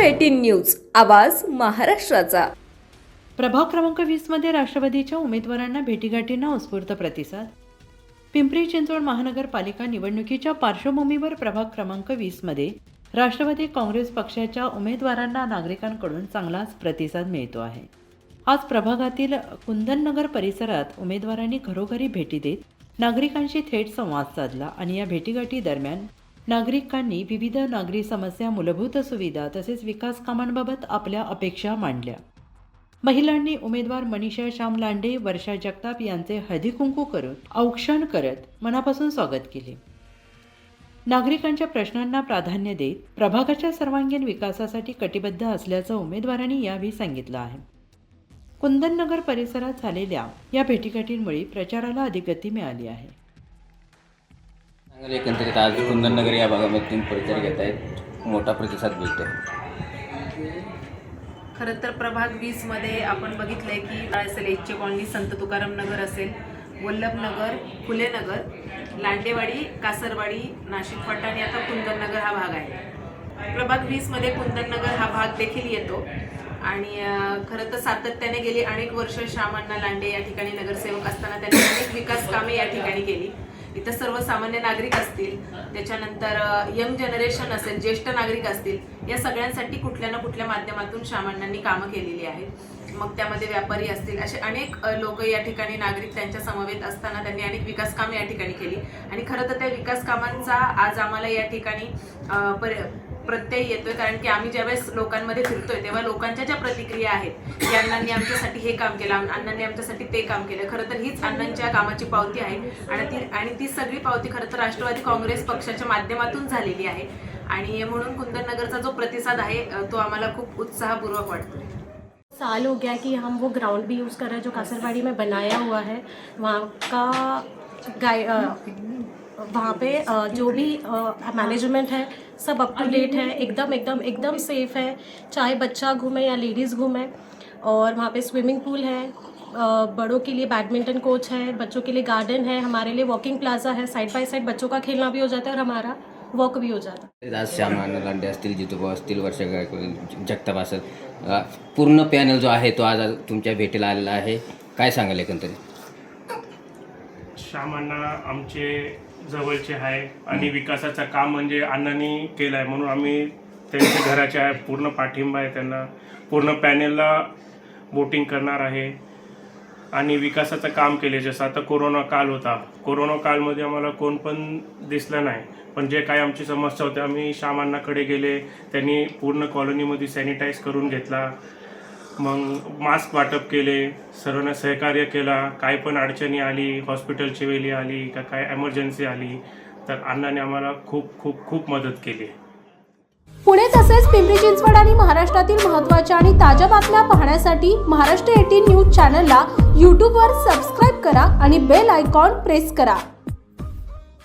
Eighteen news आवाज महाराष्ट्राचा. प्रभाग क्रमांक वीसमध्ये राष्ट्रवादीच्या उमेदवारांना भेटीगाठींना उत्स्फूर्त प्रतिसाद. पिंपरी चिंचवड महानगरपालिका निवडणुकीच्या पार्श्वभूमीवर प्रभाग क्रमांक वीसमध्ये राष्ट्रवादी काँग्रेस पक्षाच्या उमेदवारांना नागरिकांकडून चांगलाच प्रतिसाद मिळतो आहे. आज प्रभागातील कुंदननगर परिसरात उमेदवारांनी घरोघरी भेटी देत नागरिकांशी थेट संवाद साधला आणि या भेटीगाठी दरम्यान नागरिकांनी विविध नागरी समस्या मूलभूत सुविधा तसेच विकास कामांबाबत आपल्या अपेक्षा मांडल्या. महिलांनी उमेदवार मनीषा श्याम लांडे वर्षा जगताप यांचे हळदीकुंकू करून औक्षण करत मनापासून स्वागत केले. नागरिकांच्या प्रश्नांना प्राधान्य देत प्रभागाच्या सर्वांगीण विकासासाठी कटिबद्ध असल्याचं उमेदवारांनी यावेळी सांगितलं आहे. कुंदननगर परिसरात झालेल्या या भेटीगाठींमुळे प्रचाराला अधिक गती मिळाली आहे. एकंदरीत आज कुंदननगर या भागामध्ये तुम्ही घेत आहेत. मोठा प्रतिसाद मिळतो खरं तर प्रभाग वीसमध्ये आपण बघितलंय की असेल एचचे कॉलनी संत तुकाराम नगर असेल वल्लभनगर फुलेनगर लांडेवाडी कासरवाडी नाशिक फाटा आणि आता कुंदननगर हा भाग आहे. प्रभाग वीसमध्ये कुंदननगर हा भाग देखील येतो. आणि खरं तर सातत्याने गेली अनेक वर्ष श्यामांना लांडे या ठिकाणी नगरसेवक असताना त्यांनी अनेक विकास कामे या ठिकाणी केली. इथं सर्वसामान्य नागरिक असतील त्याच्यानंतर यंग जनरेशन असेल ज्येष्ठ नागरिक असतील या सगळ्यांसाठी कुठल्या ना कुठल्या माध्यमातून शामांनांनी कामं केलेली आहेत. मग त्यामध्ये व्यापारी असतील असे अनेक लोक या ठिकाणी नागरिक त्यांच्या समवेत असताना त्यांनी अनेक विकास कामे या ठिकाणी केली. आणि खरं तर त्या विकास कामांचा आज आम्हाला या ठिकाणी पर- प्रत्यय येतोय कारण की आम्ही ज्यावेळेस लोकांमध्ये फिरतोय तेव्हा लोकांच्या ज्या प्रतिक्रिया आहेत की अण्णांनी आमच्यासाठी हे काम केलं अण्णांनी आमच्यासाठी ते काम केलं खरं तर हीच अण्णांच्या कामाची पावती आहे. आणि ती आणि ती सगळी पावती खरं तर राष्ट्रवादी काँग्रेस पक्षाच्या माध्यमातून झालेली आहे. आणि म्हणून कुंदननगरचा जो प्रतिसाद आहे तो आम्हाला खूप उत्साहपूर्वक वाटतो. साल हो गया कि हम वो ग्राउंड भी यूज़ कर रहे हैं जो कासरवाड़ी में बनाया हुआ है वहाँ का गाय वहाँ पे जो भी मैनेजमेंट है सब अप टू डेट है एकदम एकदम एकदम सेफ़ है। चाहे बच्चा घूमे या लेडीज़ घूमे और वहाँ पे स्विमिंग पूल है बड़ों के लिए बैडमिंटन कोच है बच्चों के लिए गार्डन है हमारे लिए वॉकिंग प्लाजा है। साइड बाय साइड बच्चों का खेलना भी हो जाता है और हमारा वॉक भी हो जाता है। आज श्यामान लांडे असतील जितूबा असतील वर्षा जगताप असेल पूर्ण पॅनल जो आहे तो आज तुमच्या भेटीला आलेला आहे. काय सांगाल एकंदरीत? श्यामांना आमचे जवळचे आहे आणि विकासाचं काम म्हणजे अण्णांनी केलं आहे म्हणून आम्ही त्यांच्या घराचे आहे पूर्ण पाठिंबा आहे त्यांना. पूर्ण पॅनेलला बोटिंग करणार आहे. आणि विकासाचं काम केले जसं आता कोरोना काल होता. कोरोना कालमध्ये आम्हाला कोण पण दिसलं नाही. पण जे काही आमची समस्या होत्या आम्ही श्यामांनाकडे गेले. त्यांनी पूर्ण कॉलनीमध्ये सॅनिटाईज करून घेतला. मग मास्क वाटप केले सर्वांना सहकार्य केला काय पण अडचणी आली हॉस्पिटलची वेळी आली का काय एमर्जन्सी आली तर अण्णाने आम्हाला खूप खूप खूप मदत केली. पुणे तसेच पिंपरी चिंचवड आणि महाराष्ट्रातील महत्त्वाच्या आणि ताज्या बातम्या पाहण्यासाठी महाराष्ट्र एटीन न्यूज चॅनलला यूट्यूबवर सबस्क्राईब करा आणि बेल आयकॉन प्रेस करा.